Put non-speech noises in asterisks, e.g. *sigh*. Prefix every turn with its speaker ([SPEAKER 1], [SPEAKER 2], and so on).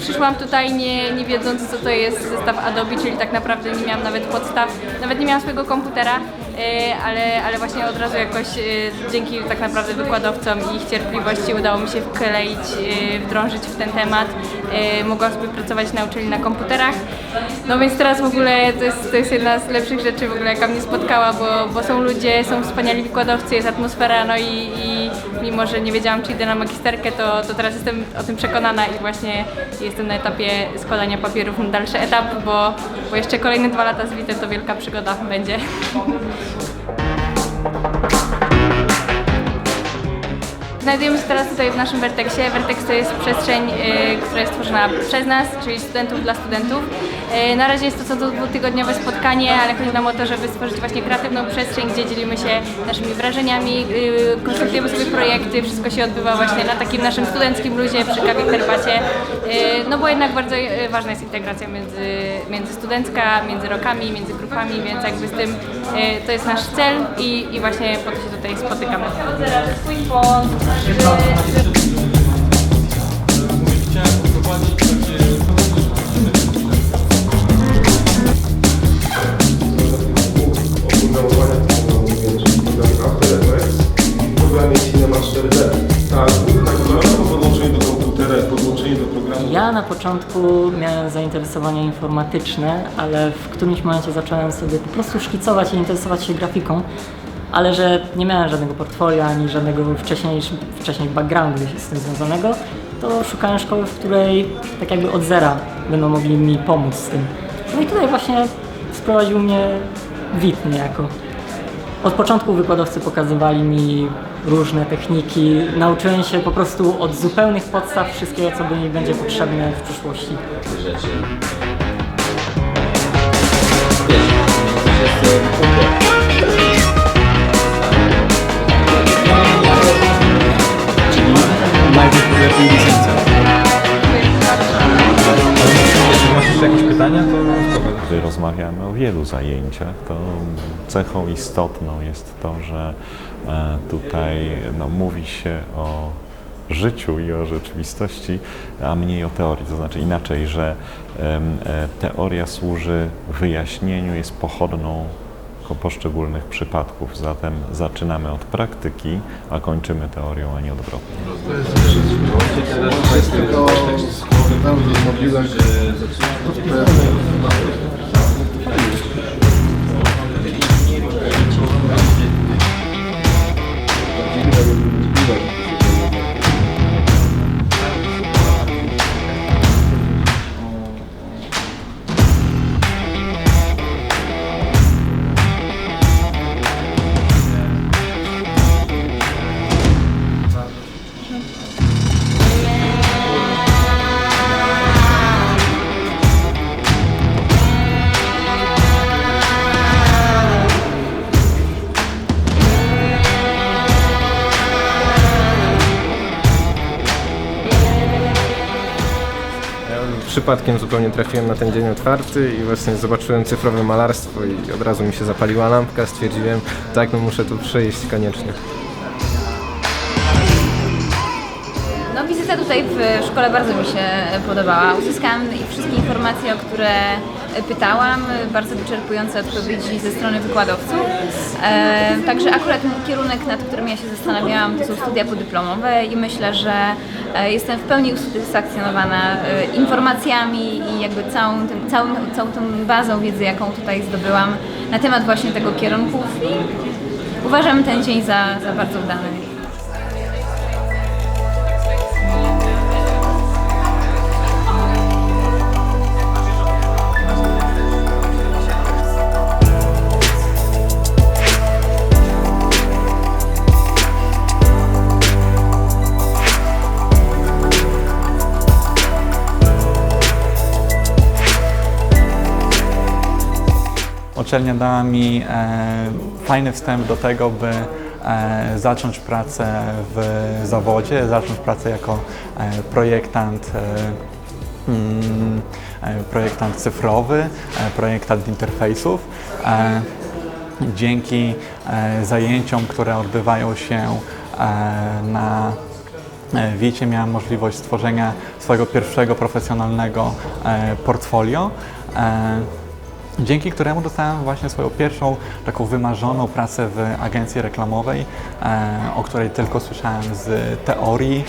[SPEAKER 1] Przyszłam tutaj nie, nie wiedząc co to jest zestaw Adobe, czyli tak naprawdę nie miałam nawet podstaw, nawet nie miałam swojego komputera, ale, ale właśnie od razu jakoś e, dzięki tak naprawdę wykładowcom i ich cierpliwości udało mi się wkleić, e, wdrążyć w ten temat. E, Mogłam sobie pracować na uczelni na komputerach. No więc teraz w ogóle to jest, to jest jedna z lepszych rzeczy w ogóle jaka mnie spotkała, bo, bo są ludzie, są wspaniali wykładowcy, jest atmosfera, no i, i mimo, że nie wiedziałam czy idę na magisterkę, to, to teraz jestem o tym przekonana i właśnie jestem na etapie składania papierów na dalszy etap, bo, bo jeszcze kolejne dwa lata z WITE to wielka przygoda będzie. *laughs* Thank you. Znajdujemy się teraz tutaj w naszym Vertexie. Vertex to jest przestrzeń, y, która jest tworzona przez nas, czyli studentów dla studentów. Y, na razie jest to co do dwutygodniowe spotkanie, ale chodzi nam o to, żeby stworzyć właśnie kreatywną przestrzeń, gdzie dzielimy się naszymi wrażeniami, y, konstruujemy sobie projekty. Wszystko się odbywa właśnie na takim naszym studenckim luzie przy kawie herbacie. No bo jednak bardzo ważna jest integracja między, międzystudencka, między rokami, między grupami, więc jakby z tym to jest nasz cel i, i właśnie po to się tutaj spotykamy.
[SPEAKER 2] Oprogramowania, które mówię, czyli program After Effects i w programie Cinema 4D. Naprawdę po podłączeniu do komputera, podłączeniu do programu
[SPEAKER 3] Ja na początku miałem zainteresowania informatyczne, ale w którymś momencie zacząłem sobie po prostu szkicować i interesować się grafiką, ale że nie miałem żadnego portfolio ani żadnego wcześniej, wcześniej backgroundu z tym związanego, to szukałem szkoły, w której tak jakby od zera będą mogli mi pomóc z tym. No i tutaj właśnie sprowadził mnie WIT niejako. Od początku wykładowcy pokazywali mi różne techniki. Nauczyłem się po prostu od zupełnych podstaw wszystkiego, co mi będzie potrzebne w przyszłości.
[SPEAKER 4] najpierw
[SPEAKER 5] rozmawiamy o wielu zajęciach, to cechą istotną jest to, że e, tutaj no, mówi się o życiu i o rzeczywistości, a mniej o teorii. To znaczy inaczej, że e, teoria służy wyjaśnieniu, jest pochodną poszczególnych przypadków. Zatem zaczynamy od praktyki, a kończymy teorią, a nie odwrotnie. episode.
[SPEAKER 6] Ja przypadkiem zupełnie trafiłem na ten dzień otwarty i właśnie zobaczyłem cyfrowe malarstwo i od razu mi się zapaliła lampka, stwierdziłem, tak, no muszę tu przyjść koniecznie.
[SPEAKER 7] No wizyta tutaj w szkole bardzo mi się podobała. Uzyskałam wszystkie informacje, o które pytałam, bardzo wyczerpujące odpowiedzi ze strony wykładowców. E, także akurat kierunek, nad którym ja się zastanawiałam, to są studia podyplomowe i myślę, że e, jestem w pełni usatysfakcjonowana e, informacjami i jakby całą, tym, całą, całą tą bazą wiedzy, jaką tutaj zdobyłam na temat właśnie tego kierunku i uważam ten dzień za, za bardzo udany.
[SPEAKER 8] Uczelnia dała mi e, fajny wstęp do tego, by e, zacząć pracę w zawodzie, zacząć pracę jako e, projektant, mm, projektant cyfrowy, projektant interfejsów. Dzięki zajęciom, które odbywają się na e, WIC-ie miałem możliwość stworzenia swojego pierwszego profesjonalnego portfolio. Dzięki któremu dostałem właśnie swoją pierwszą taką wymarzoną pracę w agencji reklamowej, e, o której tylko słyszałem z teorii,